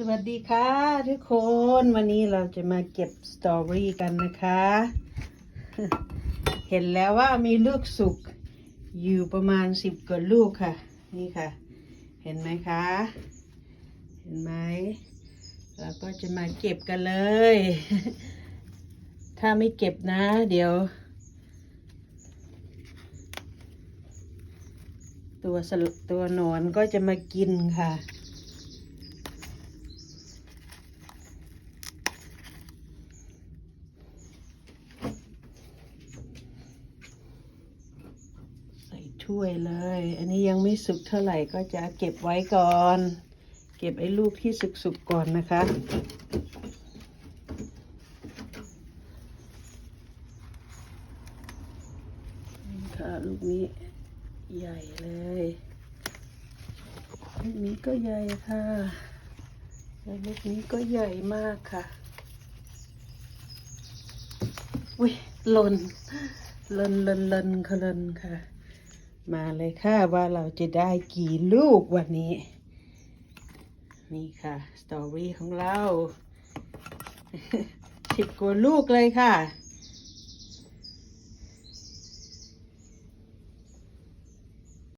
สวัสดีค่ะทุกคนวันนี้เราจะมาเก็บสตรอเบอรี่กันนะคะ เห็นแล้วว่ามีลูกสุกอยู่ประมาณสิบกว่าลูกค่ะ นี่ค่ะ เห็นไหมคะ เห็นไหมเราก็จะมาเก็บกันเลย ถ้าไม่เก็บนะ เดี๋ยว ตัวตัวหนอนก็จะมากินค่ะ ถ้วยเลย อันนี้ยังไม่สุกเท่าไหร่ก็จะเก็บไว้ก่อน เก็บไอ้ลูกที่สุกๆก่อนนะคะ ค่ะลูกนี้ใหญ่เลยลูกนี้ก็ใหญ่ค่ะแล้วลูกนี้ก็ใหญ่มากค่ะ อุ้ยหล่นหล่นหล่นหล่นค่ะหล่นค่ะ มาเลยค่ะว่าเราจะได้กี่ลูกวันนี้ นี่ค่ะ สตอเบอรี่ของเราสิบกว่าลูกเลยค่ะ